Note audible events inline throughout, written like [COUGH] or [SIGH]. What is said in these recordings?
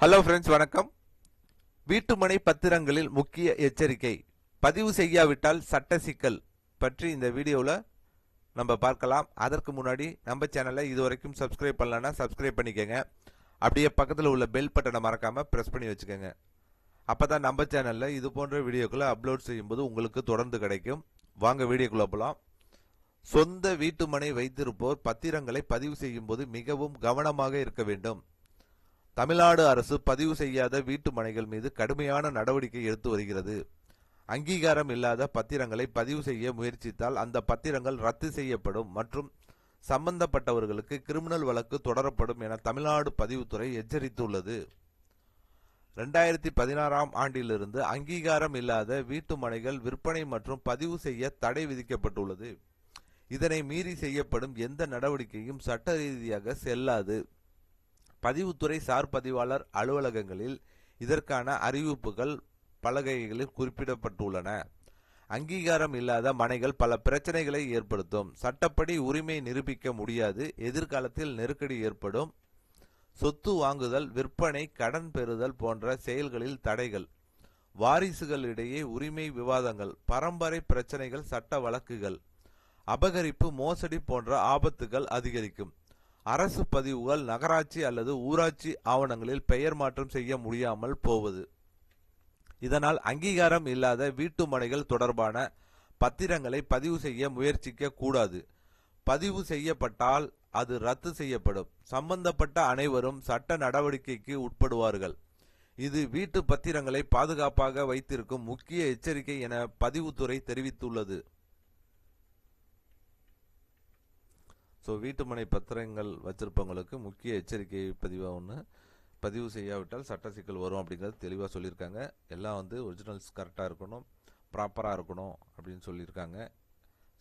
Hello friends வணக்கம். வீட்டுமனை பத்திரங்களில் முக்கிய எச்சரிக்கை. பதிவு செய்யாவிட்டால் சட்ட சிக்கல் பற்றி இந்த வீடியோவில் நம்ம பார்க்கலாம். அதற்கு முன்னாடி நம்ம சேனலை இதுவரைக்கும் சப்ஸ்கிரைப் பண்ணலன்னா சப்ஸ்கிரைப் பண்ணிக்கோங்க. அப்படியே பக்கத்தில் உள்ள பெல் பட்டனை மறக்காமல் ப்ரெஸ் பண்ணி வச்சுக்கோங்க. அப்போ தான் நம்ம சேனலில் இது போன்ற வீடியோக்களை அப்லோட் செய்யும்போது உங்களுக்கு தொடர்ந்து கிடைக்கும். வாங்க வீடியோக்குள்ளே போகலாம் சொந்த வீட்டுமனை வைத்திருப்போர் பத்திரங்களை பதிவு செய்யும்போது மிகவும் கவனமாக இருக்க வேண்டும். தமிழ்நாடு அரசு பதிவு செய்யாத வீட்டு மனைகள் மீது கடுமையான நடவடிக்கை எடுத்து வருகிறது. அங்கீகாரம் இல்லாத பத்திரங்களை பதிவு செய்ய முயற்சித்தால் அந்த பத்திரங்கள் ரத்து செய்யப்படும் மற்றும் சம்பந்தப்பட்டவர்களுக்கு கிரிமினல் வழக்கு தொடரப்படும் என தமிழ்நாடு பதிவுத்துறை எச்சரித்துள்ளது. ரெண்டாயிரத்தி பதினாறாம் ஆண்டிலிருந்து அங்கீகாரம் இல்லாத வீட்டு மனைகள் விற்பனை மற்றும் பதிவு செய்ய தடை விதிக்கப்பட்டுள்ளது. இதனை மீறி செய்யப்படும் எந்த நடவடிக்கையும் சட்ட ரீதியாக செல்லாது. பதிவுத்துறை சார் பதிவாளர் அலுவலகங்களில் இதற்கான அறிவிப்புகள் பலகைகளில் குறிப்பிடப்பட்டுள்ளன. அங்கீகாரம் இல்லாத மனைகள் பல பிரச்சனைகளை ஏற்படுத்தும். சட்டப்படி உரிமை நிரூபிக்க முடியாது. எதிர்காலத்தில் நெருக்கடி ஏற்படும். சொத்து வாங்குதல் விற்பனை கடன் பெறுதல் போன்ற செயல்களில் தடைகள். வாரிசுகளிடையே உரிமை விவாதங்கள் பரம்பரை பிரச்சனைகள் சட்ட வழக்குகள். அபகரிப்பு மோசடி போன்ற ஆபத்துகள் அதிகரிக்கும். அரசு பதிவுகள் நகராட்சி அல்லது ஊராட்சி ஆவணங்களில் பெயர் மாற்றம் செய்ய முடியாமல் போவது. இதனால் அங்கீகாரம் இல்லாத வீட்டு மனைகள் தொடர்பான பத்திரங்களை பதிவு செய்ய முயற்சிக்க கூடாது. பதிவு செய்யப்பட்டால் அது ரத்து செய்யப்படும். சம்பந்தப்பட்ட அனைவரும் சட்ட நடவடிக்கைக்கு உட்படுவார்கள். இது வீட்டு பத்திரங்களை பாதுகாப்பாக வைத்திருக்கும் முக்கிய எச்சரிக்கை என பதிவுத்துறை தெரிவித்துள்ளது. ஸோ வீட்டுமனை பத்திரங்கள் வச்சிருப்பவங்களுக்கு முக்கிய எச்சரிக்கை பதிவாக ஒன்று பதிவு செய்யாவிட்டால் சட்ட சிக்கல் வரும் அப்படிங்கிறது தெளிவாக சொல்லியிருக்காங்க. எல்லாம் வந்து ஒரிஜினல்ஸ் கரெக்டாக இருக்கணும் ப்ராப்பராக இருக்கணும் அப்படின்னு சொல்லியிருக்காங்க.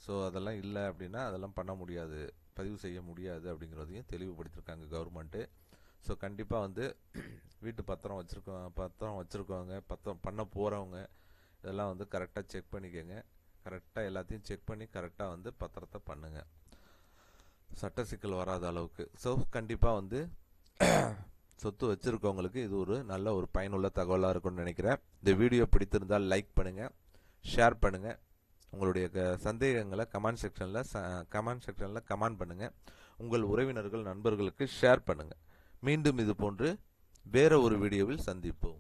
ஸோ அதெல்லாம் இல்லை அப்படின்னா அதெல்லாம் பண்ண முடியாது. பதிவு செய்ய முடியாது அப்படிங்கிறதையும் தெளிவுபடுத்தியிருக்காங்க கவர்மெண்ட்டு ஸோ கண்டிப்பாக வந்து [CLEARS THROAT] வீட்டு பத்திரம் வச்சுருக்கோம் பத்திரம் வச்சுருக்கவங்க பத்திரம் பண்ண போகிறவங்க இதெல்லாம் வந்து கரெக்டாக செக் பண்ணிக்கோங்க. கரெக்டாக எல்லாத்தையும் செக் பண்ணி கரெக்டாக வந்து பத்திரத்தை பண்ணுங்கள் சட்ட சிக்கல் வராத அளவுக்கு. ஸோ கண்டிப்பாக வந்து [CLEARS THROAT] சொத்து வச்சுருக்கவங்களுக்கு இது ஒரு நல்ல ஒரு பயனுள்ள தகவலாக இருக்கும்னு நினைக்கிறேன். இந்த வீடியோ பிடித்திருந்தால் லைக் பண்ணுங்கள் ஷேர் பண்ணுங்கள் உங்களுடைய க சந்தேகங்களை கமெண்ட் செக்ஷனில் கமெண்ட் செக்ஷனில் கமெண்ட் பண்ணுங்கள் உங்கள் உறவினர்கள் நண்பர்களுக்கு ஷேர் பண்ணுங்கள் மீண்டும் இது போன்று வேற ஒரு வீடியோவில் சந்திப்போம்.